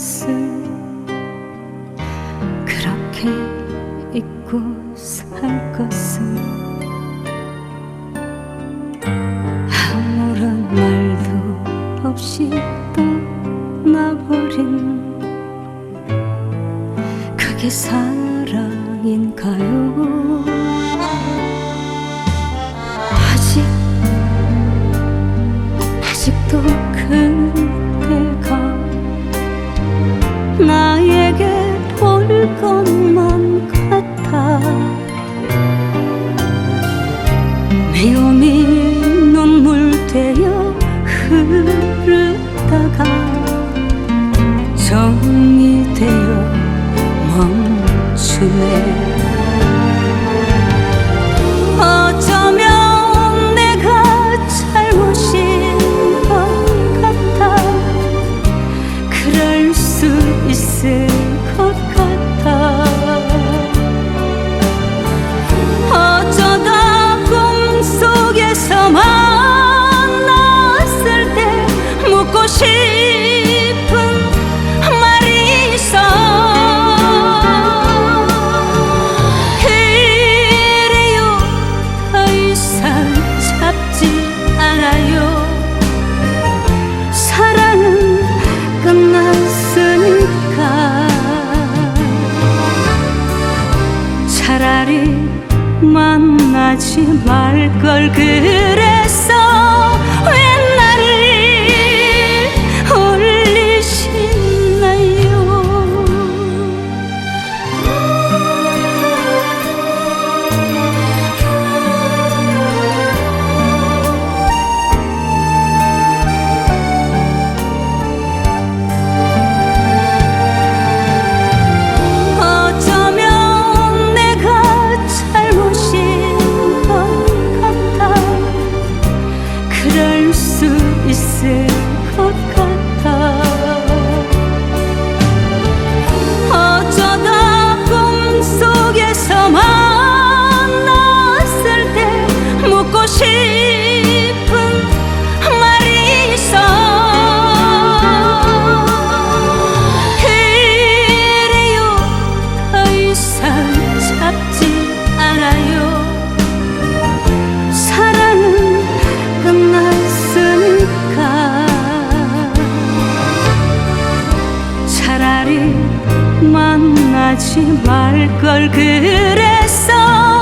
것을 그렇게 잊고 살 것을 아무런 말도 없이 떠나버린 그게 사랑인가요? 것만 같아. 미움이 눈물 되어 흐르다가 정이 되어 멈추네. 어쩌면 내가 잘못인 것 같아. 그럴 수 있을 싶은 말이 있어. 그래요 더 이상 잡지 않아요. 사랑은 끝났으니까. 차라리 만나지 말 걸 그랬 그럴 수 우리 만나지 말 걸 그랬어.